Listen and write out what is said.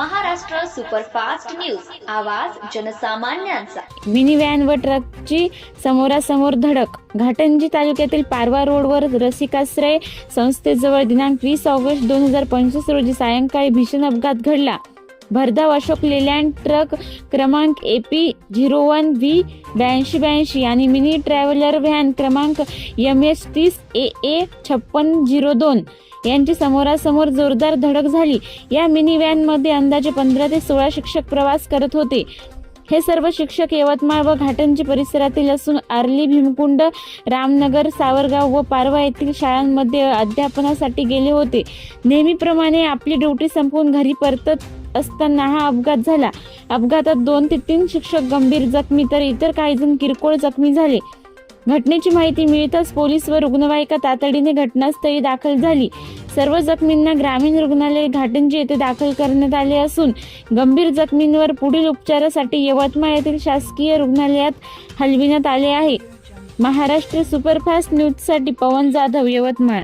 Superfast news. आवाज जनसामान्यांचा. Mini van व ट्रकची समोरासमोर धडक. घाटंजी तालुक्यातील पारवा रोडवर रसिकाश्रय संस्थेजवळ दिनांक वीस ऑगस्ट दोन हजार पंचवीस रोजी सायंकाळी भीषण अपघात घडला. भरधाव अशोक लेलँड ट्रक क्रमांक A P zero one V ब्याऐंशी ब्याऐंशी आणि मिनी ट्रॅव्हलर व्हॅन क्रमांक एम एच तीस ए ए छप्पन झिरो दोन. यांची समोरासमोर जोरदार धडक झाली. या मिनी व्हॅनमध्ये अंदाजे पंधरा ते सोळा शिक्षक प्रवास करत होते. हे सर्व शिक्षक यवतमाळ व घाटंजी परिसरातील असून आर्ली भीमकुंड रामनगर सावरगाव व पारवा येथील शाळांमध्ये अध्यापनासाठी गेले होते. नेहमीप्रमाणे आपली ड्युटी संपवून घरी परतत असताना हा अपघात झाला. अपघातात दोन ते तीन शिक्षक गंभीर जखमी तर इतर काही जण किरकोळ जखमी झाले. घटनेची माहिती मिळताच पोलीस व रुग्णवाहिका तातडीने घटनास्थळी दाखल झाली. सर्व जखमींना ग्रामीण रुग्णालय घाटंजी येथे दाखल करण्यात आले असून गंभीर जखमींवर पुढील उपचारासाठी यवतमाळ येथील शासकीय रुग्णालयात हलविण्यात आले आहे. महाराष्ट्र सुपरफास्ट न्यूजसाठी पवन जाधव यवतमाळ.